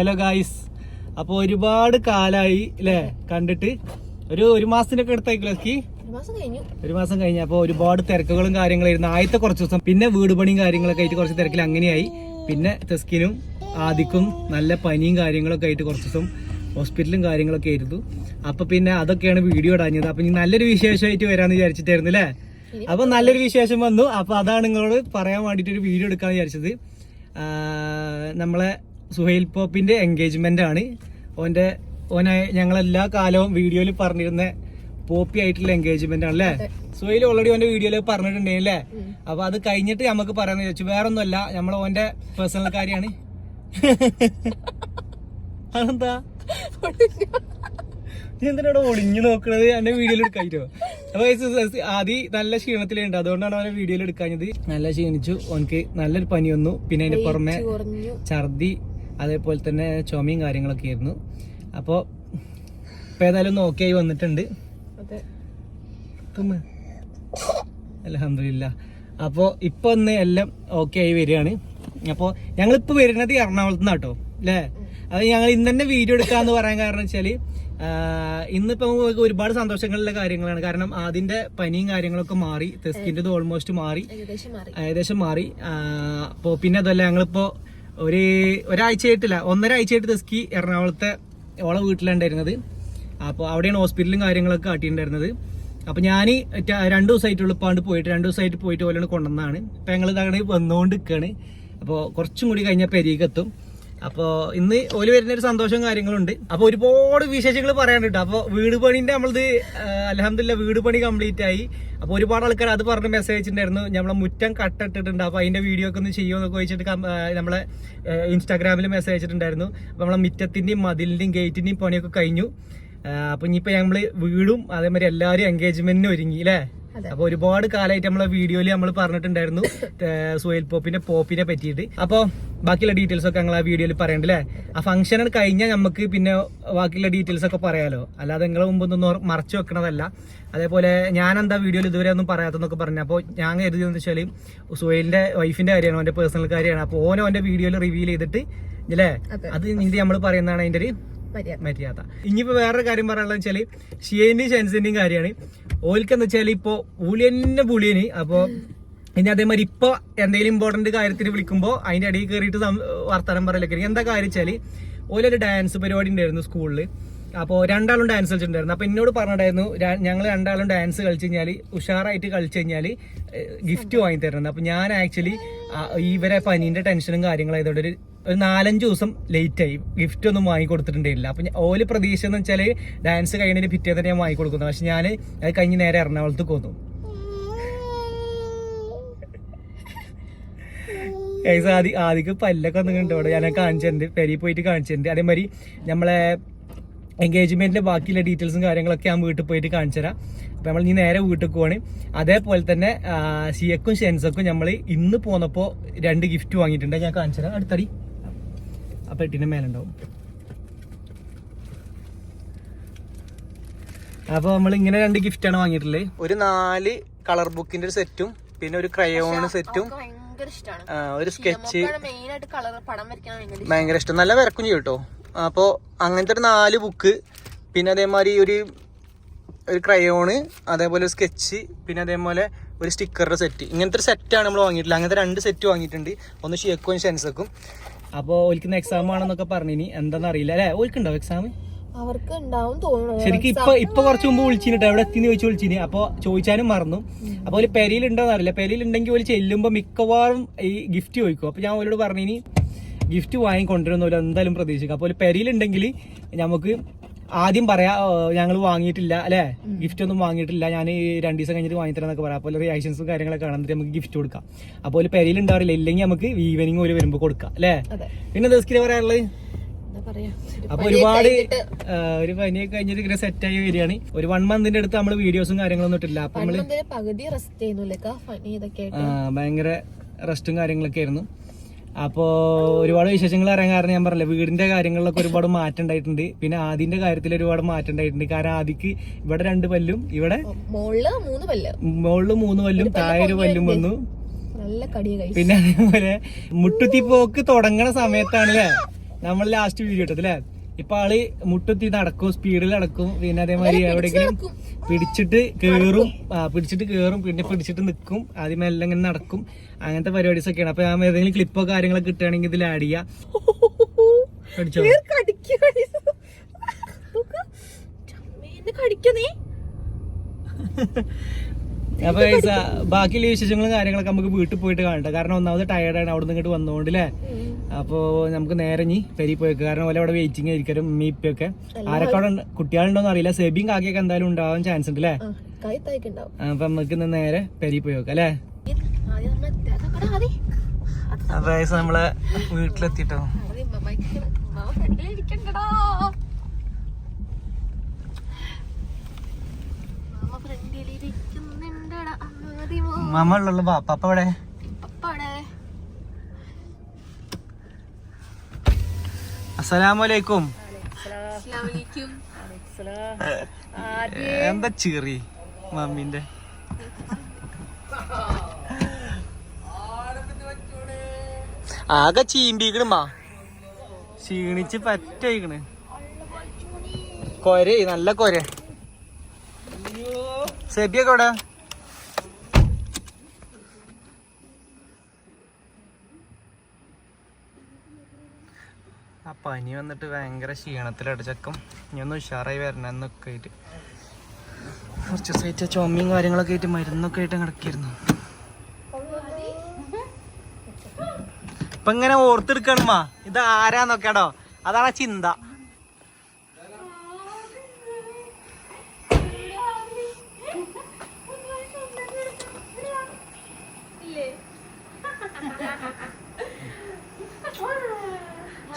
Hello guys അപ്പോൾ ഒരുപാട് കാലായി അല്ലേ കണ്ടിട്ട് ഒരു ഒരു മാസത്തിനൊക്കെ ഒക്കെ സ്കി ഒരു മാസം കഴിഞ്ഞു. ഒരു മാസം കഴിഞ്ഞ. അപ്പോൾ ഒരുപാട് തിരക്കുകളും കാര്യങ്ങളായിരുന്നു ആദ്യത്തെ കുറച്ച് ദിവസം. പിന്നെ വീട് പണിയും കാര്യങ്ങളൊക്കെ ആയിട്ട് കുറച്ച് തിരക്കിൽ അങ്ങനെയായി. പിന്നെ തെസ്കിനും ആദിക്കും നല്ല പനിയും കാര്യങ്ങളൊക്കെ ആയിട്ട് കുറച്ച് ദിവസം ഹോസ്പിറ്റലും കാര്യങ്ങളൊക്കെ ആയിരുന്നു. അപ്പൊ പിന്നെ അതൊക്കെയാണ് വീഡിയോ ഇടാഞ്ഞത്. അപ്പൊ ഇനി നല്ലൊരു വിശേഷമായിട്ട് വരാന്ന് വിചാരിച്ചിട്ടായിരുന്നു അല്ലേ അപ്പൊ നല്ലൊരു വിശേഷം വന്നു. അപ്പൊ അതാണ് നിങ്ങളോട് പറയാൻ വേണ്ടിട്ട് ഒരു വീഡിയോ എടുക്കാന്ന് വിചാരിച്ചത്. നമ്മളെ സുഹൈൽ പോപ്പിന്റെ എൻഗേജ്മെന്റ് ആണ്. ഓന്റെ ഓനെ ഞങ്ങളെല്ലാ കാലവും വീഡിയോയിൽ പറഞ്ഞിരുന്ന പോപ്പി ആയിട്ടുള്ള എൻഗേജ്മെന്റ് ആണ് അല്ലേ സുഹൈൽ ഓൾറെഡി ഓന്റെ വീഡിയോയിൽ പറഞ്ഞിട്ടുണ്ടല്ലേ അപ്പൊ അത് കഴിഞ്ഞിട്ട് നമുക്ക് പറയാന്ന് ചോദിച്ചു വേറെ ഒന്നുമല്ല നമ്മൾ ഓന്റെ പേഴ്സണൽ കാര്യമാണ്. അതെന്താ? നീ ഒളിഞ്ഞു നോക്കണത്? എന്റെ വീഡിയോയിൽ എടുക്കായിട്ടോ അപ്പൊ ആദ്യം നല്ല ക്ഷീണത്തിലുണ്ട്. അതുകൊണ്ടാണ് അവനെ വീഡിയോയിൽ എടുക്കാഞ്ഞത്. നല്ല ക്ഷീണിച്ചു. ഓനക്ക് നല്ലൊരു പനി വന്നു. പിന്നെ അതിന്റെ പുറമെ ഛർദി അതേപോലെ തന്നെ ചുമയും കാര്യങ്ങളൊക്കെ ആയിരുന്നു. അപ്പോൾ ഇപ്പം ഏതായാലും ഒന്ന് ഓക്കെ ആയി വന്നിട്ടുണ്ട്. അലഹമില്ല അപ്പോൾ ഇപ്പോൾ ഒന്ന് എല്ലാം ഓക്കെ ആയി വരികയാണ്. അപ്പോൾ ഞങ്ങളിപ്പോൾ വരുന്നത് എറണാകുളത്ത് നിന്നാട്ടോ അല്ലേ അത് ഞങ്ങൾ ഇന്ന് തന്നെ വീഡിയോ എടുക്കാന്ന് പറയാൻ കാരണം വെച്ചാൽ ഇന്നിപ്പോൾ നമുക്ക് ഒരുപാട് സന്തോഷങ്ങളിലെ കാര്യങ്ങളാണ്. കാരണം അതിന്റെ പനിയും കാര്യങ്ങളൊക്കെ മാറി തെസ്കിന്റെ ഓൾമോസ്റ്റ് മാറി. ഏകദേശം മാറി. ഏകദേശം മാറി. അപ്പോൾ പിന്നെ അതല്ല ഞങ്ങളിപ്പോ ഒരു ഒരാഴ്ചയായിട്ടില്ല ഒന്നര ആഴ്ചയായിട്ട് എറണാകുളത്തെ ഓളെ വീട്ടിലുണ്ടായിരുന്നത്. അപ്പോൾ അവിടെയാണ് ഹോസ്പിറ്റലും കാര്യങ്ങളൊക്കെ കാട്ടിയിട്ടുണ്ടായിരുന്നത്. അപ്പോൾ ഞാൻ രണ്ട് ദിവസമായിട്ടുള്ള ഇപ്പാണ്ട് പോയിട്ട് രണ്ട് ദിവസമായിട്ട് പോയിട്ട് പോലെയാണ് കൊണ്ടുവന്നതാണ്. ഇപ്പം ഞങ്ങൾ ഇതാണെങ്കിൽ വന്നുകൊണ്ട് നിൽക്കുകയാണ് അപ്പോൾ കുറച്ചും കൂടി കഴിഞ്ഞാൽ പെരീക്കെത്തും. അപ്പോൾ ഇന്ന് ഓൽ വരുന്ന ഒരു സന്തോഷവും കാര്യങ്ങളുണ്ട്. അപ്പോൾ ഒരുപാട് വിശേഷങ്ങൾ പറയാനുണ്ട് അപ്പോൾ വീട് പണിന്റെ നമ്മളത് അലഹമില്ല വീട് പണി കംപ്ലീറ്റ് ആയി. അപ്പോൾ ഒരുപാട് ആൾക്കാർ അത് പറഞ്ഞ് മെസ്സേജ് അയച്ചിട്ടുണ്ടായിരുന്നു. നമ്മളെ മുറ്റം കട്ടിട്ടിട്ടുണ്ട് അപ്പോൾ അതിന്റെ വീഡിയോ ഒക്കെ ഒന്ന് ചെയ്യുമെന്നൊക്കെ ചോദിച്ചിട്ട് നമ്മളെ ഇൻസ്റ്റാഗ്രാമിൽ മെസ്സേജ് അയച്ചിട്ടുണ്ടായിരുന്നു. അപ്പോൾ നമ്മളെ മുറ്റത്തിന്റെയും മതിലിന്റെയും ഗേറ്റിന്റെയും പണിയൊക്കെ കഴിഞ്ഞു. അപ്പൊ ഇനിയിപ്പോ ഞങ്ങൾ വീടും അതേമാതിരി എല്ലാവരും എൻഗേജ്മെന്റിനും ഒരുങ്ങി അല്ലേ. അപ്പൊ ഒരുപാട് കാലമായിട്ട് നമ്മളെ വീഡിയോയിൽ നമ്മൾ പറഞ്ഞിട്ടുണ്ടായിരുന്നു സുഹേൽ പോപ്പിന്റെ പോപ്പിനെ പറ്റിയിട്ട്. അപ്പൊ ബാക്കിയുള്ള ഡീറ്റെയിൽസ് ഒക്കെ ഞങ്ങൾ ആ വീഡിയോയിൽ പറയണ്ടല്ലേ ആ ഫംഗ്ഷൻ കഴിഞ്ഞാൽ നമുക്ക് പിന്നെ ബാക്കിയുള്ള ഡീറ്റെയിൽസ് ഒക്കെ പറയാലോ. അല്ലാതെ നിങ്ങളെ മുമ്പൊന്നും മറച്ചു വെക്കണതല്ല. അതേപോലെ ഞാൻ എന്താ വീഡിയോയിൽ ഇതുവരെ ഒന്നും പറയാത്തെന്നൊക്കെ പറഞ്ഞു. അപ്പോൾ ഞാൻ കരുതിയെന്ന് വെച്ചാൽ സുഹേലിന്റെ വൈഫിന്റെ കാര്യമാണ് അവന്റെ പേഴ്സണൽ കാര്യമാണ്. അപ്പോൾ ഓനോ അവന്റെ വീഡിയോയിൽ റിവീൽ ചെയ്തിട്ട് അല്ലേ അത്. നിന്റെ നമ്മൾ പറയുന്നതാണ് അതിന്റെ ഒരു മര്യാദ. ഇനിയിപ്പോ വേറൊരു കാര്യം പറയാനുള്ള വെച്ചാൽ ഷിയന്റെയും ഷെൻസിന്റെയും കാര്യമാണ്. ഓൽക്ക് എന്ന് വെച്ചാൽ ഇപ്പൊ തന്നെ പുളിയന് അപ്പൊ ഇനി അതേമാതിരി ഇപ്പൊ എന്തെങ്കിലും ഇമ്പോർട്ടന്റ് കാര്യത്തിന് വിളിക്കുമ്പോ അതിന്റെ ഇടയിൽ കയറിയിട്ട് വർത്തമാനം പറയലൊക്കെ എന്താ കാര്യം വെച്ചാൽ ഓലൊരു ഡാൻസ് പരിപാടി ഉണ്ടായിരുന്നു സ്കൂളിൽ അപ്പോൾ രണ്ടാളും ഡാൻസ് കളിച്ചിട്ടുണ്ടായിരുന്നു. അപ്പൊ എന്നോട് പറഞ്ഞിട്ടായിരുന്നു ഞങ്ങൾ രണ്ടാളും ഡാൻസ് കളിച്ചു കഴിഞ്ഞാൽ ഉഷാറായിട്ട് കളിച്ചു കഴിഞ്ഞാൽ ഗിഫ്റ്റ് വാങ്ങി തരുന്നത് അപ്പൊ ഞാൻ ആക്ച്വലി ഇവരെ പനീന്റെ ടെൻഷനും കാര്യങ്ങളായതുകൊണ്ട് ഒരു ഒരു നാലഞ്ച് ദിവസം ലേറ്റ് ആയി. ഗിഫ്റ്റ് ഒന്നും വാങ്ങി കൊടുത്തിട്ടുണ്ടായില്ല അപ്പൊ ഓൽ പ്രതീക്ഷ എന്ന് വെച്ചാൽ ഡാൻസ് കഴിഞ്ഞതിന് പിറ്റേ തന്നെ ഞാൻ വാങ്ങി കൊടുക്കുന്നത് പക്ഷെ ഞാൻ അത് കഴിഞ്ഞ് നേരെ എറണാകുളത്ത് പോന്നു. ആദ്യ ആദ്യക്ക് പല്ലൊക്കെ വന്നിട്ടുണ്ട് അവിടെ ഞാൻ കാണിച്ചിട്ടുണ്ട്. പെരി പോയിട്ട് കാണിച്ചിട്ടുണ്ട്. അതേമാതിരി നമ്മളെ എൻഗേജ്മെന്റിന്റെ ബാക്കിയുള്ള ഡീറ്റെയിൽസും കാര്യങ്ങളൊക്കെ ഞാൻ വീട്ടിൽ പോയിട്ട് കാണിച്ചുതരാം. അപ്പൊ നമ്മൾ ഇനി നേരെ വീട്ടിൽ പോവാണ്. അതേപോലെ തന്നെ സിയക്കും ഷെൻസക്കും നമ്മൾ ഇന്ന് പോന്നപ്പോ രണ്ട് ഗിഫ്റ്റ് വാങ്ങിയിട്ടുണ്ട്. ഞാൻ കാണിച്ചുതരാം. അടുത്തടി. ആ പെട്ടിന്റെ മേലുണ്ടാവും. അപ്പോൾ നമ്മൾ ഇങ്ങനെ രണ്ട് ഗിഫ്റ്റാണ് വാങ്ങിയിട്ടുള്ളത് ഒരു നാല് കളർ ബുക്കിന്റെ ഒരു സെറ്റും പിന്നെ ഒരു ക്രയോണ് സെറ്റും. അവൾക്ക് ഭയങ്കര ഇഷ്ടമാണ് ഒരു സ്കെച്ച് മെയിൻ ആയിട്ട് കളർ പടം വരയ്ക്കാൻ ഭയങ്കര ഭയങ്കര ഇഷ്ടം. നല്ല വരക്കും ചെയ്യും കേട്ടോ. അപ്പോൾ അങ്ങനത്തെ ഒരു നാല് ബുക്ക് പിന്നെ അതേമാതിരി ഒരു ഒരു ക്രയോണ് അതേപോലെ ഒരു സ്കെച്ച് പിന്നെ അതേപോലെ ഒരു സ്റ്റിക്കറുടെ സെറ്റ് ഇങ്ങനത്തെ ഒരു സെറ്റാണ് നമ്മൾ വാങ്ങിയിട്ടുള്ളത്. അങ്ങനത്തെ രണ്ട് സെറ്റ് വാങ്ങിയിട്ടുണ്ട്. ഒന്ന് ഷിയക്കും ഷെൻസക്കും. അപ്പോൾ ഓൽക്കുന്ന എക്സാം ആണെന്നൊക്കെ ഇനി എന്താണെന്ന് അറിയില്ല. അല്ലേ? ഓൽക്കുണ്ടോ എക്സാം അവർക്ക് ഉണ്ടാവും തോന്നുന്നു. ശരിക്കും ഇപ്പൊ ഇപ്പൊ കുറച്ച് മുമ്പ് വിളിച്ചിട്ട് എവിടെ എത്തിന്ന് ചോദിച്ചു വിളിച്ചിന്. അപ്പൊ ചോദിച്ചാലും മറന്നു. അപ്പൊ ഒരു പെരിയിലുണ്ടോന്ന് അറിയില്ല. പെരിയിലുണ്ടെങ്കിൽ ഒരു ചെല്ലുമ്പോ മിക്കവാറും ഈ ഗിഫ്റ്റ് ചോദിക്കും. അപ്പൊ ഞാൻ ഓലോട് പറഞ്ഞിനി ഗിഫ്റ്റ് വാങ്ങി കൊണ്ടുവരുന്ന എന്തായാലും പ്രതീക്ഷിക്കും. അപ്പോൾ പെരിയിലുണ്ടെങ്കിൽ നമുക്ക് ആദ്യം പറയാ ഞങ്ങൾ വാങ്ങിയിട്ടില്ല അല്ലെ? ഗിഫ്റ്റ് ഒന്നും വാങ്ങിയിട്ടില്ല. ഞാൻ രണ്ടു ദിവസം കഴിഞ്ഞിട്ട് വാങ്ങിത്തരാന്നൊക്കെ പറയാം. അപ്പോൾ റിയാക്ഷൻസും കാര്യങ്ങളൊക്കെ കാണാൻ നമുക്ക് ഗിഫ്റ്റ് കൊടുക്കാം. അപ്പോൾ പെരിയിൽ ഉണ്ടാവില്ല ഇല്ലെങ്കിൽ നമുക്ക് ഈവനിങ് ഒരു വരുമ്പോൾ കൊടുക്കാം അല്ലേ? പിന്നെ ദസ്കിന് പറയാനുള്ളത്? ഒരു അപ്പൊ ഒരുപാട് ഒരു പനിയൊക്കെ കഴിഞ്ഞിട്ട് ഇങ്ങനെ സെറ്റ് ആയി വരികയാണ്. ഒരു വൺ മന്തിന്റെ അടുത്ത് നമ്മൾ വീഡിയോസും കാര്യങ്ങളൊന്നും ഇട്ടില്ല അപ്പൊ നമ്മൾ ഭയങ്കര റെസ്റ്റും കാര്യങ്ങളൊക്കെ ആയിരുന്നു. അപ്പോ ഒരുപാട് വിശേഷങ്ങൾ അറിയാൻ കാരണം ഞാൻ പറഞ്ഞില്ല വീടിന്റെ കാര്യങ്ങളിലൊക്കെ ഒരുപാട് മാറ്റം ഉണ്ടായിട്ടുണ്ട്. പിന്നെ ആദിന്റെ കാര്യത്തിൽ ഒരുപാട് മാറ്റം ഉണ്ടായിട്ടുണ്ട്. കാരണം ആദിക്ക് ഇവിടെ രണ്ട് പല്ലും ഇവിടെ മോളിൽ മൂന്ന് പല്ല്. മുകളിൽ മൂന്ന് പല്ലും താഴെ ഒരു പല്ലും വന്നു. നല്ല കടിയ പിന്നെ അതേപോലെ മുട്ടുത്തിപ്പോക്ക് തുടങ്ങണ സമയത്താണ് അല്ലേ നമ്മൾ ലാസ്റ്റ് വീഡിയോ ഇട്ടത് അല്ലേ ഇപ്പൊ ആൾ മുട്ടുത്തി നടക്കും സ്പീഡിൽ നടക്കും. പിന്നെ അതേമാതിരി എവിടെയെങ്കിലും പിടിച്ചിട്ട് കേറും. പിടിച്ചിട്ട് കേറും. പിന്നെ പിടിച്ചിട്ട് നിൽക്കും ആദ്യം എല്ലാം ഇങ്ങനെ നടക്കും. അങ്ങനത്തെ പരിപാടീസ് ഒക്കെയാണ് അപ്പൊ ഞാൻ ഏതെങ്കിലും ക്ലിപ്പോ കാര്യങ്ങളൊക്കെ കിട്ടുകയാണെങ്കിൽ ഇതിൽ ആഡ് ചെയ്യാം. അപ്പൊ ബാക്കിയുള്ള വിശേഷങ്ങളും കാര്യങ്ങളൊക്കെ നമുക്ക് വീട്ടിൽ പോയിട്ട് കാണട്ടെ. കാരണം ഒന്നാമത് ടയർഡാണ് അവിടെ നിന്ന് ഇങ്ങോട്ട് വന്നുകൊണ്ട് അല്ലേ അപ്പോ നമുക്ക് നേരെ ഇനി പെരി പോയേക്ക്. കാരണം ഓലെ അവിടെ വെയിറ്റിംഗ് ആയിരിക്കും മീപ്പൊക്കെ ആരൊക്കെ അവിടെ? കുട്ടികളുണ്ടോന്ന് അറിയില്ല. സെബിയും കാക്കിയൊക്കെ എന്തായാലും ഉണ്ടാവാൻ ചാൻസ് ഉണ്ട് അല്ലേ അപ്പൊ നമുക്ക് ഇന്ന് നേരെ പെരി പോയി നോക്കാം അല്ലേ അതായത് നമ്മളെ വീട്ടിലെത്തിട്ടോ? മാമ ഉള്ളു പാപ്പ ഇവിടെ അസ്സലാമലൈക്കും. എന്താ ചീറി മമ്മിന്റെ? ആകെ ചീമ്പിക്കണമാ ക്ഷീണിച്ച് പറ്റയിക്കണ്. കൊരേ നല്ല കൊര. സെബിയൊക്കെ എവിടെ? ആ പനി വന്നിട്ട് ഭയങ്കര ക്ഷീണത്തിലാണ് ചക്കം ഇനി ഒന്ന് ഉഷാറായി വരണം എന്നൊക്കെ ആയിട്ട്. കുറച്ച് ദിവസമായിട്ട് ചുമയും കാര്യങ്ങളൊക്കെ ആയിട്ട് മരുന്നൊക്കെ ആയിട്ട് കിടക്കിയിരുന്നു. ഇപ്പൊ ഇങ്ങനെ ഓർത്തെടുക്കണമാ ഇത് ആരാന്നൊക്കെയാടോ അതാണ് ചിന്ത.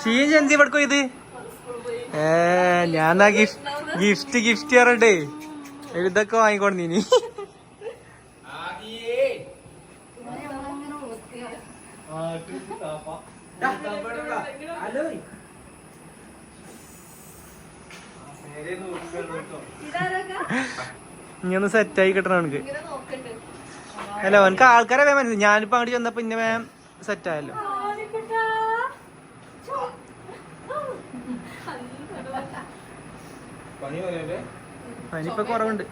ഷീൻ ചെന്തി പടക്കോ ഇത്? ഏ ഞാൻ ഗിഫ്റ്റ് ഗിഫ്റ്റ് ഗിഫ്റ്റ് പറഞ്ഞിട്ടേ. ഇതൊക്കെ വാങ്ങിക്കൊണ്ടിനി ഇനി. ഒന്ന് സെറ്റായി കിട്ടണം എനിക്ക് അല്ല എനിക്ക് ആൾക്കാരെ വേഗം മനസ്സിലായി. ഞാനിപ്പോ അങ്ങോട്ട് ചെന്നപ്പോ ഇന്നെ വേഗം സെറ്റായല്ലോ പനിയിപ്പൊ കുറവുണ്ട്.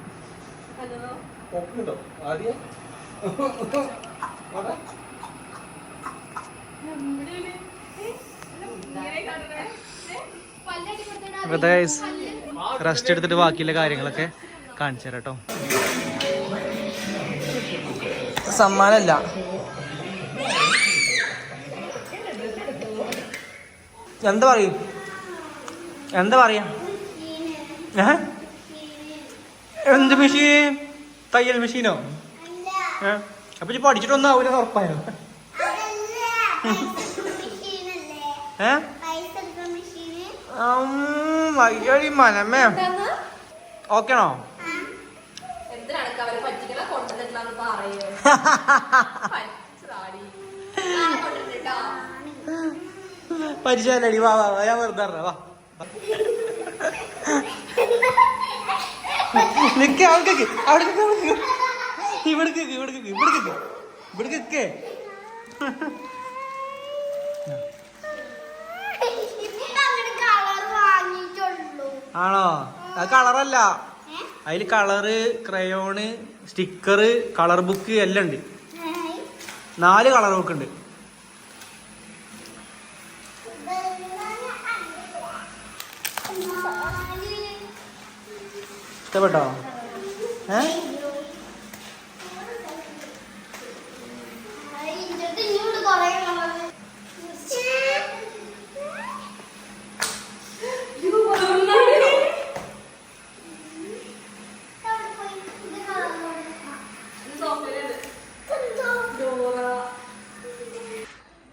റെസ്റ്റ് എടുത്തിട്ട് ബാക്കിയുള്ള കാര്യങ്ങളൊക്കെ കാണിച്ചു തരാം കേട്ടോ സമ്മാനല്ല. എന്താ പറയൂ? എന്താ പറയാ? എന്ത് മെഷീൻ തയ്യൽ മെഷീനോ? അപ്പൊ ഇപ്പൊ പഠിച്ചിട്ടൊന്നും ആവൂല ഉറപ്പായോ? വയ്യടി മനമേ. ഓക്കേണോ ആണോ? പരിചയമല്ലടി വാ വാ ഞാൻ വെറുതെ വാ. നിക്ക് അവിടെ നിക്ക്, അവിടെ നിക്ക്, അവിടെ നിക്ക്. ഇവിടെ നിക്ക്, ഇവിടെ നിക്ക്, ഇവിടെ ഇവിടെ നിക്ക്. ആണോ? അത് കളറല്ല. അതിൽ colour crayon sticker colour book എല്ലാം ഉണ്ട്. നാല് കളർ ബുക്ക് ഉണ്ട് ഇഷ്ടപ്പെട്ടോ? ഏ?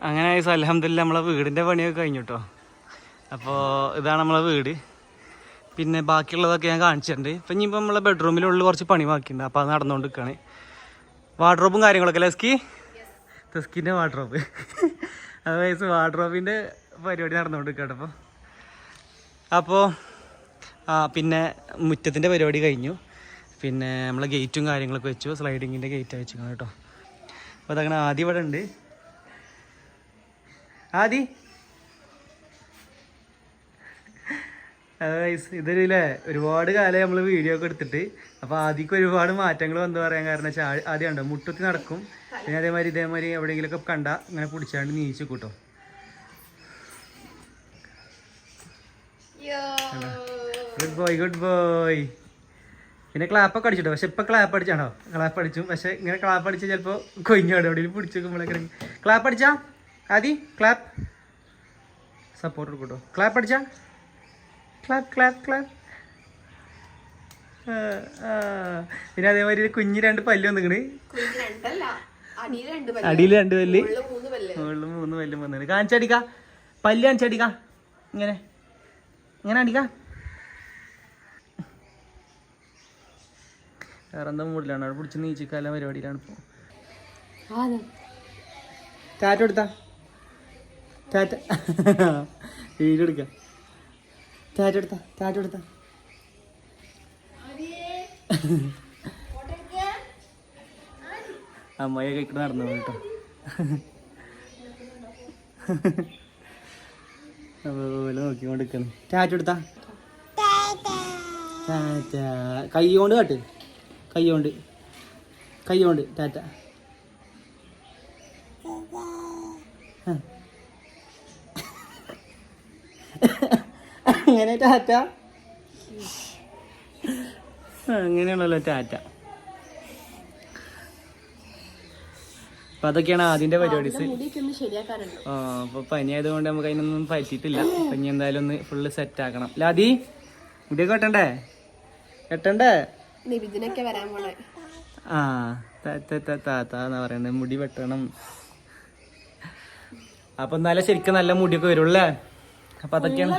അങ്ങനെ അലഹമില്ല നമ്മളെ വീടിന്റെ പണിയൊക്കെ കഴിഞ്ഞു കേട്ടോ അപ്പോൾ ഇതാണ് നമ്മളെ വീട്. പിന്നെ ബാക്കിയുള്ളതൊക്കെ ഞാൻ കാണിച്ചിട്ടുണ്ട്. ഇപ്പം ഇനിയിപ്പോൾ നമ്മളെ ബെഡ്റൂമിലുള്ള കുറച്ച് പണി ബാക്കിയുണ്ട്. അപ്പോൾ അത് നടന്നുകൊണ്ട് നിൽക്കുകയാണ് വാർഡ്രോബും കാര്യങ്ങളൊക്കെ അല്ലേ എസ്കി തെസ്കിന്റെ വാർഡ്രോബ് അത് വയസ്സ് വാർഡ്രോബിന്റെ പരിപാടി നടന്നുകൊണ്ട് നിൽക്കുകയാണ് അപ്പോൾ ആ പിന്നെ മുറ്റത്തിന്റെ പരിപാടി കഴിഞ്ഞു. പിന്നെ നമ്മളെ ഗേറ്റും കാര്യങ്ങളൊക്കെ വെച്ചു. സ്ലൈഡിങ്ങിന്റെ ഗേറ്റ് വെച്ചിരിക്കണം കേട്ടോ. അപ്പോൾ അതങ്ങനെ ആദ്യം ഇവിടെ ഉണ്ട്. ആദി? ഇതൊരു ഇല്ലേ ഒരുപാട് കാലം നമ്മൾ വീഡിയോ ഒക്കെ എടുത്തിട്ട്. അപ്പൊ ആദ്യം ഒരുപാട് മാറ്റങ്ങൾ വന്നു പറയാൻ കാരണം വെച്ചാൽ ആദ്യം ഉണ്ടോ മുട്ടത്തി നടക്കും. പിന്നെ അതേമാതിരി ഇതേമാതിരി എവിടെയെങ്കിലുമൊക്കെ കണ്ട ഇങ്ങനെ പിടിച്ചാണ്ട് നീച്ചു കൂട്ടോ. ഗുഡ് ബോയ് ഗുഡ് ബോയ് പിന്നെ ക്ലാപ്പൊക്കെ അടിച്ചിട്ടോ. പക്ഷെ ഇപ്പൊ ക്ലാപ്പ് അടിച്ചാണോ? ക്ലാപ്പ് അടിച്ചു. പക്ഷെ ഇങ്ങനെ ക്ലാപ്പ് അടിച്ച് ചിലപ്പോ കൊഞ്ഞാട് എവിടെയും പിടിച്ചു വെക്കുമ്പോഴൊക്കെ ക്ലാപ്പ് അടിച്ചാ? ആദി ക്ലാപ്പ് സപ്പോർട്ട് കൊടുക്കട്ടോ ക്ലാപ്പ് അടിച്ചാ? ക്ലാപ്പ് ക്ലാപ്പ് ക്ലാപ്പ് പിന്നെ അതേമാതിരി കുഞ്ഞ് രണ്ട് പല്ല് വന്നിക്കണ്. അടിയിൽ രണ്ട് പല്ല്. മുകളിൽ മൂന്ന് പല്ലും. വന്നിട്ട് കാണിച്ചടിക്ക പല്ല് കാണിച്ചടിക്ക ഇങ്ങനെ. ഇങ്ങനെ അടിക്ക. വേറെ എന്താ മൂടിലാണ്? അവിടെ പിടിച്ച് നീച്ചിക്കാല പരിപാടിയിലാണ് ഇപ്പോൾ ടാറ്റ എടുത്താ ടാറ്റ. വീഡിയോ എടുക്കാം. ടാറ്റ എടുത്താ അമ്മയൊക്കെ ഇക്കടെ നടന്നു കേട്ടോ. അതുപോലെ നോക്കിക്കൊണ്ടിരിക്കണം. ടാറ്റ് ടാറ്റ. എടുത്താ ടാറ്റ കൈ കൊണ്ട് കാട്ട്. കൈ കൊണ്ട് കൈ കൊണ്ട് ടാറ്റ. ആ. അങ്ങനെ ടാറ്റ? അങ്ങനെയാണല്ലോ ടാറ്റ. അപ്പൊ അതൊക്കെയാണ് ആദ്യന്റെ പരിപാടീസ് ആ അപ്പൊ പനി ആയതുകൊണ്ട് നമുക്ക് അതിനൊന്നും പറ്റിയിട്ടില്ല. പനി എന്തായാലും ഒന്ന് ഫുള്ള് സെറ്റ് ആക്കണം. ലാദി മുടിയൊക്കെ കെട്ടണ്ടേ കെട്ടണ്ടേ നിബിദിനൊക്കെ വരാൻ പോണേ. ആ താത്ത എന്നാ പറയണ്ടേ മുടി വെട്ടണം. അപ്പൊ എന്നാലും ശരിക്കും നല്ല മുടിയൊക്കെ വരുള്ളേ അപ്പൊ അതൊക്കെയാണ്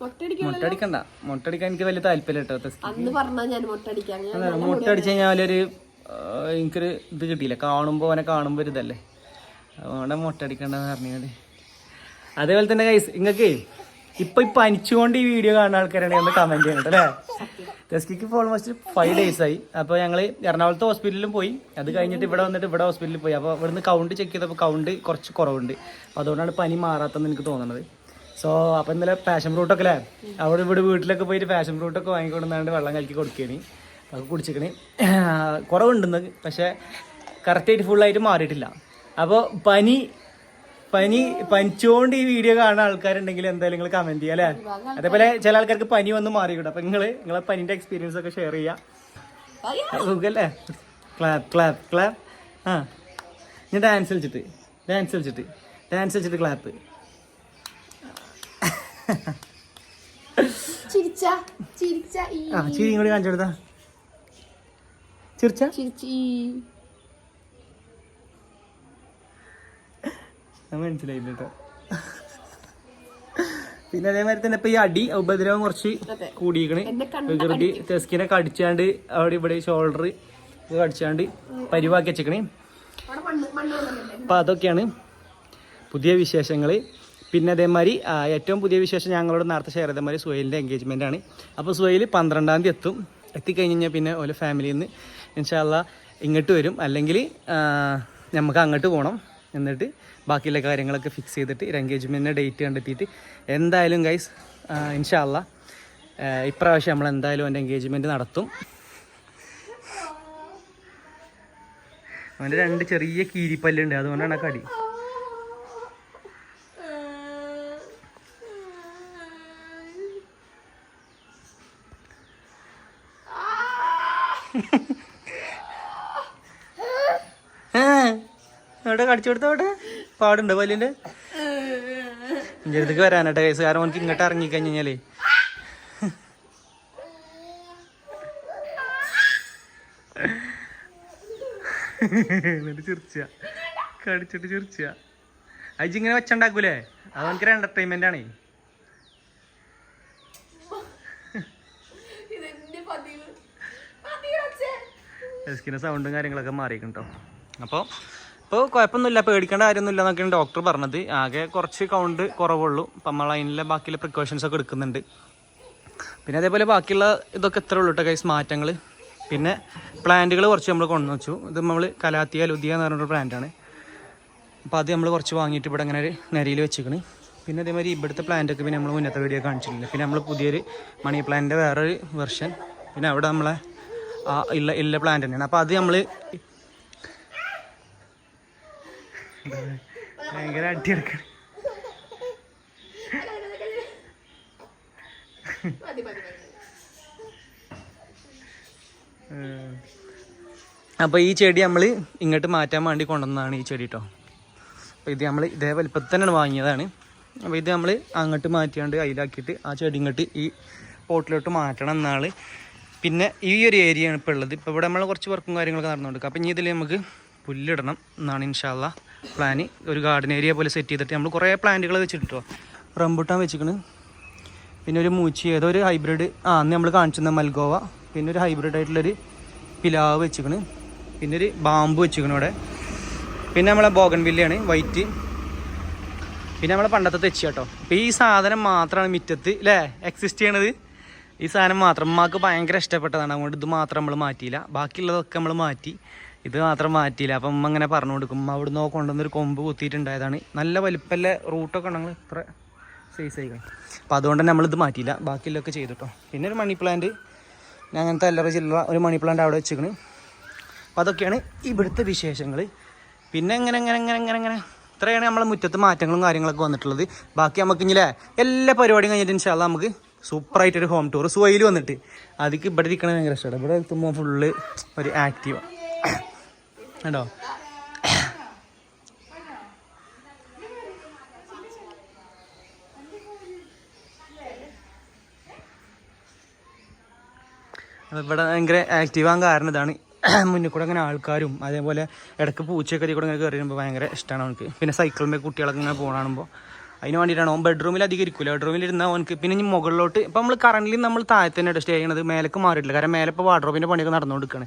മുട്ടടിക്കണ്ട. മുട്ടടിക്കാൻ എനിക്ക് വലിയ താല്പര്യം കേട്ടോ അന്ന് ഞാൻ മൊട്ടടിക്കാൻ. കഴിഞ്ഞാൽ ഒരു എനിക്കൊരു ഇത് കിട്ടിയില്ല. കാണുമ്പോ അവനെ കാണുമ്പോ ഒരു ഇതല്ലേ. അതുകൊണ്ട് മുട്ടടിക്കണ്ടെന്ന് പറഞ്ഞത് അതേപോലെ തന്നെ കൈസ് നിങ്ങൾക്ക് ഇപ്പൊ ഈ പനിച്ചുകൊണ്ട് ഈ വീഡിയോ കാണുന്ന ആൾക്കാരാണ് ഒന്ന് കമന്റ് ചെയ്യുന്നത് അല്ലേ? ടെസ്റ്റിക്ക് ഇപ്പോൾ ഓൾമോസ്റ്റ് ഫൈവ് ഡേയ്സ് ആയി. അപ്പോൾ ഞങ്ങൾ എറണാകുളത്ത് ഹോസ്പിറ്റലിലും പോയി. അത് കഴിഞ്ഞിട്ട് ഇവിടെ വന്നിട്ട് ഇവിടെ ഹോസ്പിറ്റലിൽ പോയി. അപ്പോൾ ഇവിടുന്ന് കൗണ്ട് ചെക്ക് ചെയ്തപ്പോൾ കൗണ്ട് കുറച്ച് കുറവുണ്ട്. അതുകൊണ്ടാണ് പനി മാറാത്തെന്ന് എനിക്ക് തോന്നുന്നത് സോ അപ്പോൾ ഇന്നലെ പാഷൻ ഫ്രൂട്ടൊക്കെ അല്ലേ? അവിടെ ഇവിടെ വീട്ടിലൊക്കെ പോയിട്ട് പാഷൻ ഫ്രൂട്ടൊക്കെ വാങ്ങിക്കൊണ്ടുവന്നാണ്ട് വെള്ളം കലക്കി കൊടുക്കുകയാണ് അത് കുടിച്ചിക്കണേ. കുറവുണ്ടെന്ന് പക്ഷേ കറക്റ്റായിട്ട് ഫുള്ളായിട്ട് മാറിയിട്ടില്ല. അപ്പോൾ പനി പനി പനിച്ചുകൊണ്ട് ഈ വീഡിയോ കാണുന്ന ആൾക്കാരുണ്ടെങ്കിൽ എന്തായാലും നിങ്ങൾ കമന്റ് ചെയ്യാം അല്ലേ? അതേപോലെ ചില ആൾക്കാർക്ക് പനി വന്ന് മാറിയിട്ടുണ്ട് അപ്പൊ നിങ്ങൾ നിങ്ങളെ പനിന്റെ എക്സ്പീരിയൻസ് ഒക്കെ ഷെയർ ചെയ്യാം. അല്ലേ ക്ലാപ്പ് ക്ലാപ്പ് ക്ലാപ്പ് ആ. ഞാൻ ഡാൻസ് കളിച്ചിട്ട് ഡാൻസ് കളിച്ചിട്ട് ഡാൻസ് കളിച്ചിട്ട് ക്ലാപ്പ് ആ ചിരി ഇങ്ങോട്ട് കാണിച്ചു കൊടുത്താ. ചിരിച്ച? മനസ്സിലായില്ല കേട്ടോ പിന്നെ അതേമാതിരി തന്നെ ഇപ്പൊ ഈ അടി ഉപദ്രവം കുറച്ച് കൂടിയിരിക്കണ്. വികൃതി ടെസ്കിനെ കടിച്ചാണ്ട് അവിടെ ഇവിടെ ഷോൾഡർ കടിച്ചാണ്ട് പരിവാക്കി വെച്ചേക്കണേ. അപ്പൊ അതൊക്കെയാണ് പുതിയ വിശേഷങ്ങൾ പിന്നെ അതേമാതിരി ഏറ്റവും പുതിയ വിശേഷം ഞങ്ങളോട് നേരത്തെ ഷെയർ ചെയ്ത മാതിരി സുഹൈലിന്റെ എൻഗേജ്മെന്റ് ആണ്. അപ്പോൾ സുഹൈൽ പന്ത്രണ്ടാം തീയതി എത്തും. എത്തിക്കഴിഞ്ഞ് കഴിഞ്ഞാൽ പിന്നെ ഓലെ ഫാമിലിയിൽ നിന്ന് ഇൻഷാല്ല ഇങ്ങോട്ട് വരും. അല്ലെങ്കിൽ നമുക്ക് അങ്ങോട്ട് പോകണം എന്നിട്ട് ബാക്കിയുള്ള കാര്യങ്ങളൊക്കെ ഫിക്സ് ചെയ്തിട്ട് ഒരു എൻഗേജ്മെന്റിന്റെ ഡേറ്റ് കണ്ടെത്തിയിട്ട് എന്തായാലും ഗൈസ് ഇൻഷാല്ല ഇപ്രാവശ്യം നമ്മൾ എന്തായാലും എന്റെ എൻഗേജ്മെന്റ് നടത്തും. അവന്റെ രണ്ട് ചെറിയ കീരിപ്പല്ലുണ്ട്. അതുകൊണ്ടാണ് കടി. ഏ, എവിടെ കടിച്ചു കൊടുത്തോട്ടെ പാടുണ്ടോ പല്ലിന്റെ എന്റെ അടുത്തേക്ക് വരാനട്ടെ കേസ് കാരണം എനിക്ക് ഇങ്ങോട്ട് ഇറങ്ങി കഴിഞ്ഞാലേ. എന്നിട്ട് ചിർച്ച. കടിച്ചിട്ട് ചിരിച്ച അജി ഇങ്ങനെ വെച്ചുണ്ടാക്കൂലേ? അത് എനിക്കൊരു എന്റർടൈൻമെന്റ് ആണേ? ഡെസ്കിന്റെ സൗണ്ടും കാര്യങ്ങളൊക്കെ മാറിയിട്ടുണ്ടോ അപ്പോൾ ഇപ്പോൾ കുഴപ്പമൊന്നുമില്ല പേടിക്കേണ്ട കാര്യമൊന്നുമില്ല എന്നൊക്കെയാണ് ഡോക്ടർ പറഞ്ഞത്. ആകെ കുറച്ച് കൗണ്ട് കുറവുള്ളൂ. അപ്പം നമ്മൾ അതിനുള്ള ബാക്കിയുള്ള പ്രിക്കോഷൻസ് ഒക്കെ എടുക്കുന്നുണ്ട്. പിന്നെ അതേപോലെ ബാക്കിയുള്ള ഇതൊക്കെ എത്ര ഉള്ളൂ കേട്ടോ കൈസ് മാറ്റങ്ങൾ പിന്നെ പ്ലാന്റുകൾ കുറച്ച് നമ്മൾ കൊണ്ടു വെച്ചു. ഇത് നമ്മൾ കലാത്തിയ ലുദിയ എന്ന് പറഞ്ഞൊരു പ്ലാന്റാണ് അപ്പോൾ അത് നമ്മൾ കുറച്ച് വാങ്ങിയിട്ട് ഇവിടെ അങ്ങനെ ഒരു നിരയിൽ വെച്ചിക്കണ്. പിന്നെ അതേമാതിരി ഇവിടുത്തെ പ്ലാന്റൊക്കെ പിന്നെ നമ്മൾ മുന്നത്തെ വീഡിയോ കാണിച്ചിട്ടില്ല. പിന്നെ നമ്മൾ പുതിയൊരു മണി പ്ലാന്റിന്റെ വേറൊരു വെർഷൻ പിന്നെ അവിടെ നമ്മളെ ഇല്ല ഇല്ല പ്ലാന്റ് തന്നെയാണ്. അപ്പോൾ അത് നമ്മൾ ഭയങ്കര അടിയെടുക്കണം അപ്പോൾ ഈ ചെടി നമ്മൾ ഇങ്ങോട്ട് മാറ്റാൻ വേണ്ടി കൊണ്ടുവന്നതാണ് ഈ ചെടി കേട്ടോ അപ്പോൾ ഇത് നമ്മൾ ഇതേ വലിപ്പത്തിൽ തന്നെയാണ് വാങ്ങിയതാണ്. അപ്പോൾ ഇത് നമ്മൾ അങ്ങോട്ട് മാറ്റിയാണ്ട് അതിലാക്കിയിട്ട് ആ ചെടി ഇങ്ങോട്ട് ഈ പോട്ടിലോട്ട് മാറ്റണം എന്നാണ് പിന്നെ ഈ ഒരു ഏരിയയാണ് ഇപ്പോൾ ഉള്ളത്. ഇപ്പോൾ ഇവിടെ നമ്മൾ കുറച്ച് വർക്കും കാര്യങ്ങളൊക്കെ നടന്നുകൊണ്ട് അപ്പോൾ ഇനി ഇതിൽ നമുക്ക് പുല്ലിടണം എന്നാണ് ഇൻഷാല്ല പ്ലാന് ഒരു ഗാർഡൻ ഏരിയ പോലെ സെറ്റ് ചെയ്തിട്ട് നമ്മൾ കുറേ പ്ലാന്റുകൾ വെച്ചിട്ടോ റംബുട്ടാൻ വെച്ചിക്കണ്. പിന്നെ ഒരു മൂച്ചി ഏതോ ഒരു ഹൈബ്രിഡ് ആ അന്ന് നമ്മൾ കാണിച്ചിരുന്ന മൽഗോവ. പിന്നെ ഒരു ഹൈബ്രിഡ് ആയിട്ടുള്ളൊരു പിലാവ് വെച്ചിക്കണ്. പിന്നെ ഒരു ബാമ്പു വെച്ചിക്കണ് ഇവിടെ. പിന്നെ നമ്മളെ ബോഗൻ വില്ലയാണ് വൈറ്റ് പിന്നെ നമ്മളെ പണ്ടത്തെ തെച്ചി കേട്ടോ അപ്പോൾ ഈ സാധനം മാത്രമാണ് മിറ്റത്ത് അല്ലേ എക്സിസ്റ്റ് ചെയ്യണത്. ഈ സാധനം മാത്രം അമ്മയ്ക്ക് ഭയങ്കര ഇഷ്ടപ്പെട്ടതാണ്. അതുകൊണ്ട് ഇത് മാത്രം നമ്മൾ മാറ്റിയില്ല. ബാക്കിയുള്ളതൊക്കെ നമ്മൾ മാറ്റി. ഇത് മാത്രം മാറ്റിയില്ല. അപ്പം അമ്മ അങ്ങനെ പറഞ്ഞു കൊടുക്കും അവിടെ അവിടുന്ന് കൊണ്ടുവന്നൊരു കൊമ്പ് കുത്തിയിട്ടുണ്ടായതാണ്. നല്ല വലിപ്പല്ല റൂട്ടൊക്കെ ഉണ്ടെങ്കിൽ ഇത്ര സൈസ് ആയി അപ്പോൾ അതുകൊണ്ട് തന്നെ നമ്മളിത് മാറ്റിയില്ല. ബാക്കിയുള്ളതൊക്കെ ചെയ്തിട്ടോ. പിന്നെ ഒരു മണി പ്ലാന്റ് ഞാൻ അങ്ങനത്തെ അല്ലറ ചില്ലറ ഒരു മണി പ്ലാന്റ് അവിടെ വെച്ചിരിക്കണ് അപ്പോൾ അതൊക്കെയാണ് ഇവിടുത്തെ വിശേഷങ്ങൾ പിന്നെ എങ്ങനെ എങ്ങനെ എങ്ങനെ എങ്ങനെ എങ്ങനെ ഇത്രയാണ് നമ്മളെ മുറ്റത്ത് മാറ്റങ്ങളും കാര്യങ്ങളൊക്കെ വന്നിട്ടുള്ളത്. ബാക്കി നമുക്ക് ഇങ്ങനെ എല്ലാ പരിപാടിയും കഴിഞ്ഞിട്ട് ഇൻഷാല്ല നമുക്ക് സൂപ്പറായിട്ടൊരു ഹോം ടൂർ സുവയിൽ വന്നിട്ട്. അതിക്ക് ഇവിടെ ഇരിക്കണത് ഭയങ്കര ഇഷ്ടമാണ് ഇവിടെ എത്തുമ്പോൾ ഫുള്ള് ഒരു ആക്റ്റീവ് കേട്ടോ ഇവിടെ ഭയങ്കര ആക്റ്റീവ് ആകാൻ കാരണം ഇതാണ്. മുന്നിൽ കൂടെ അങ്ങനെ ആൾക്കാരും അതേപോലെ ഇടയ്ക്ക് പൂച്ചയൊക്കെ കൂടെ ഇങ്ങനെ കയറി വരുമ്പോൾ ഭയങ്കര ഇഷ്ടമാണ് അവനക്ക്. പിന്നെ സൈക്കിളിന്റെ കുട്ടികളൊക്കെ ഇങ്ങനെ പോകണാകുമ്പോൾ അതിന് വേണ്ടിയിട്ടാണ്. ഓൻ ബെഡ്റൂമിൽ അധികം ഇരിക്കില്ല ബെഡ്റൂമിൽ ഇരുന്നാൽ അവനക്ക് പിന്നെ ഇനി മുകളിലോട്ട് ഇപ്പം നമ്മൾ കറന്റ് നമ്മൾ താഴെ തന്നെ സ്റ്റേ ചെയ്യണത്. മേലേക്ക് മാറിയിട്ടില്ല. കാരണം മേലെ ഇപ്പോൾ വാർഡ്രോബിന്റെ പണിയൊക്കെ നടന്നുകൊടുക്കുകയാണ്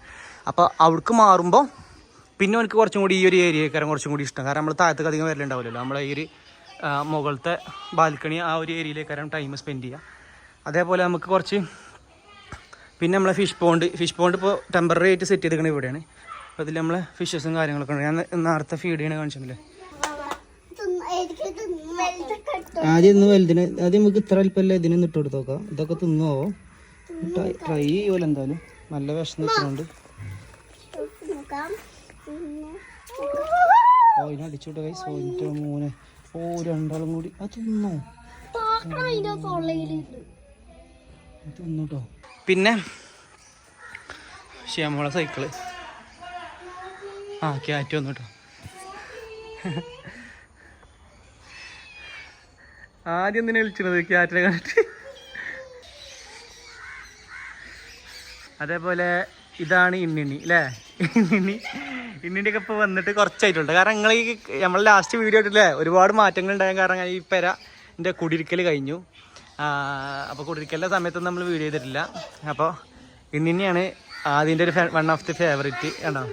അപ്പോൾ അവിടേക്ക് മാറുമ്പോൾ പിന്നെ അവനക്ക് കുറച്ചും കൂടി ഈ ഒരു ഏരിയക്കാരൻ കുറച്ചും കൂടി ഇഷ്ടം. കാരണം നമ്മൾ താഴത്തേക്ക് അധികം വരലുണ്ടാവില്ലല്ലോ നമ്മളെ ഈ ഒരു മുകളിലത്തെ ബാൽക്കണി ആ ഒരു ഏരിയയിലേക്കാരം ടൈം സ്പെൻഡ് ചെയ്യുക അതേപോലെ നമുക്ക് കുറച്ച് പിന്നെ നമ്മളെ ഫിഷ് പോണ്ട് ഫിഷ് പോണ്ട് ഇപ്പോൾ ടെമ്പററി ആയിട്ട് സെറ്റ് ചെയ്തിരിക്കുന്നത് ഇവിടെയാണ്. അപ്പോൾ ഇതിൽ നമ്മളെ ഫിഷസും കാര്യങ്ങളൊക്കെ ഉണ്ട്. ഞാൻ നേരത്തെ ഫീഡ് ചെയ്യണ കാണിച്ചില്ലേ ആദ്യം ഇന്ന് വലുതിന് ആദ്യം നമുക്ക് ഇത്ര അല്പല്ല ഇതിനൊന്ന് ഇട്ട് കൊടുത്ത് നോക്കാം ഇതൊക്കെ തിന്നോ? ട്രൈ ചെയ്യുമല്ലോ എന്തായാലും. നല്ല വിഷം നിൽക്കുന്നുണ്ട് ഓ ഇതിനെ അടിച്ചോട്ടെ കൈ സോന്റെ മൂന്ന് ഓ രണ്ടാളും കൂടി. അത് തിന്നോ? തിന്നുട്ടോ പിന്നെ ശ്യാമോളെ സൈക്കിൾ ആ ക്യാറ്റ് വന്നു കേട്ടോ ആദ്യം എന്തിനാ വിളിച്ചിരുന്നത് ക്യാറ്റിനെ കണ്ടിട്ട്. അതേപോലെ ഇതാണ് ഇന്നിണി അല്ലേ ഇന്നിണി ഇണ്ണിന്റെ ഒക്കെ ഇപ്പോൾ വന്നിട്ട് കുറച്ചായിട്ടുണ്ട്. കാരണം നിങ്ങൾ ഈ നമ്മൾ ലാസ്റ്റ് വീഡിയോ ഇട്ടില്ലേ ഒരുപാട് മാറ്റങ്ങൾ ഉണ്ടായ കാരണം ഈ പെര എന്റെ കുടിരിക്കൽ കഴിഞ്ഞു. അപ്പോൾ കുടിരിക്കലിന്റെ സമയത്തൊന്നും നമ്മൾ വീഡിയോ ചെയ്തിട്ടില്ല. അപ്പോൾ ഇന്നിനെയാണ് ആദ്യന്റെ ഒരു വൺ ഓഫ് ദി ഫേവറേറ്റ് കണ്ടോ?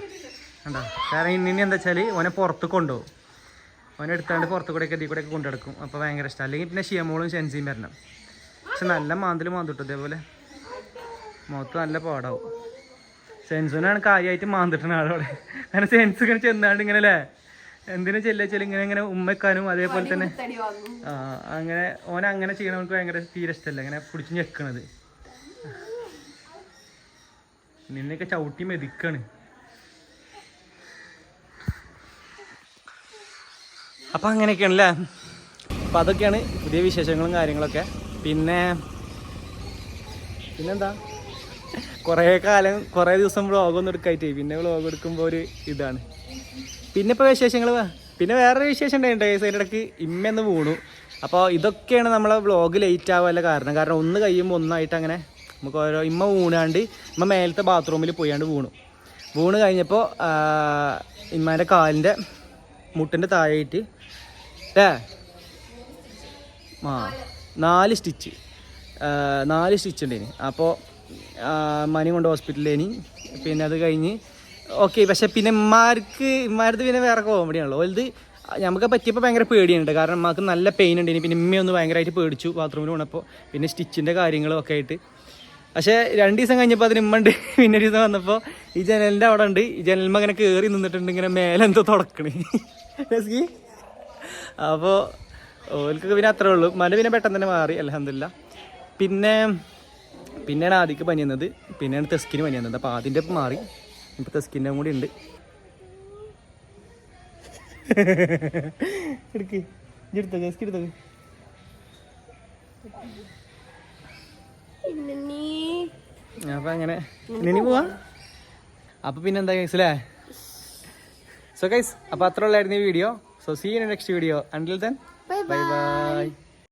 കണ്ടോ? കാരണം ഇന്നിനി എന്താ വെച്ചാൽ ഓനെ പുറത്ത് കൊണ്ടുപോകും. ഓനെ എടുത്താണ്ട് പുറത്ത് കൂടെയൊക്കെ ഇതിൽ കൂടെയൊക്കെ കൊണ്ടുനടക്കും. അപ്പോൾ ഭയങ്കര ഇഷ്ടം. അല്ലെങ്കിൽ പിന്നെ ഷിയമോളും ഷെൻസിയും വരണം. പക്ഷെ നല്ല മാന്തൽ മാന്തിട്ടു ഇതേപോലെ. മുഖത്ത് നല്ല പാടാവും. സെൻസുനാണ് കാര്യമായിട്ട് മാന്തിട്ടുന്ന ആളവിടെ കാരണം സെൻസ് ഇങ്ങനെ ചെന്നാണ്ട് ഇങ്ങനെ അല്ലേ? എന്തിനു ചെല്ലിച്ചാൽ ഇങ്ങനെ ഇങ്ങനെ ഉമ്മക്കാനും അതേപോലെ തന്നെ. ആ അങ്ങനെ ഓൻ അങ്ങനെ ചെയ്യണവർക്ക് ഭയങ്കര തീരെ ഇഷ്ടമല്ല ഇങ്ങനെ പിടിച്ച് ഞെക്കണത്. നിന്നെയൊക്കെ ചവിട്ടി മെതിക്കാണ്. അപ്പം അങ്ങനെയൊക്കെയാണല്ലേ? അപ്പം അതൊക്കെയാണ് പുതിയ വിശേഷങ്ങളും കാര്യങ്ങളൊക്കെ. പിന്നെ പിന്നെന്താ? കുറേ കാലം കുറേ ദിവസം വ്ളോഗൊന്നും എടുക്കായിട്ട്. പിന്നെ വ്ളോഗ് എടുക്കുമ്പോൾ ഒരു ഇതാണ്. പിന്നെ ഇപ്പോൾ വിശേഷങ്ങൾ പിന്നെ വേറൊരു വിശേഷം ഉണ്ടായിട്ടുണ്ട് അതിന്റെ ഇടയ്ക്ക് ഇമ്മന്ന് വീണു. അപ്പോൾ ഇതൊക്കെയാണ് നമ്മളെ വ്ളോഗ് ലേറ്റ് ആവാനുള്ള കാരണം. കാരണം ഒന്ന് കഴിയുമ്പോൾ ഒന്നായിട്ട് അങ്ങനെ നമുക്ക് ഓരോ ഇമ്മ വീണാണ്ട് ഇമ്മ മേലത്തെ ബാത്റൂമിൽ പോയാണ്ട് വീണു. വീണ് കഴിഞ്ഞപ്പോൾ ഇമ്മാന്റെ കാലിന്റെ മുട്ടിന്റെ താഴെയായിട്ട് ഏ ആ നാല് സ്റ്റിച്ച്. നാല് സ്റ്റിച്ച് ഉണ്ട് ഇനി. അപ്പോൾ മനി കൊണ്ട് ഹോസ്പിറ്റലിൽ ഇനി. പിന്നെ അത് കഴിഞ്ഞ് ഓക്കെ പക്ഷെ പിന്നെ ഇമ്മാർക്ക് ഇമ്മാരത് പിന്നെ വേറെ കോമഡിയാണല്ലോ വലുത് നമുക്ക് പറ്റിയപ്പോൾ ഭയങ്കര പേടിയുണ്ട് കാരണം നമുക്ക് നല്ല പെയിൻ ഉണ്ട് ഇനി. പിന്നെ ഇമ്മയൊന്ന് ഭയങ്കരമായിട്ട് പേടിച്ചു ബാത്റൂമിൽ പോണപ്പോൾ പിന്നെ സ്റ്റിച്ചിന്റെ കാര്യങ്ങളും ഒക്കെ ആയിട്ട്. പക്ഷേ രണ്ട് ദിവസം കഴിഞ്ഞപ്പോൾ അതിന് ഉണ്ട്. പിന്നെ ഒരു ദിവസം വന്നപ്പോൾ ഈ ജനലിന്റെ അവിടെ ഉണ്ട്. ഈ ജനലിമ്മ ഇങ്ങനെ കയറി നിന്നിട്ടുണ്ട് ഇങ്ങനെ മേലെന്തോ തുടക്കണേ. അപ്പോൾ ഓൽക്ക് പിന്നെ അത്രേ ഉള്ളൂ. മന പിന്നെ പെട്ടെന്ന് തന്നെ മാറി അലഹമില്ല പിന്നെ പിന്നെയാണ് ആദ്യക്ക് പനി വന്നത്. പിന്നെയാണ് തെസ്കിന് പനി വന്നത്. അപ്പോൾ ആദ്യന്റെ ഒപ്പം മാറി. ഇപ്പോൾ തെസ്കിന്റെ കൂടി ഉണ്ട്. എടുക്ക്. എടുത്തോ? തെസ്കി എടുത്തോ? അപ്പം അങ്ങനെ. ഇനി പോവാ? അപ്പൊ പിന്നെന്താ കേസ് അല്ലേ സോ ഗൈസ് അപ്പോൾ അത്ര ഉള്ളായിരുന്നു ഈ video so see in next video until then bye bye bye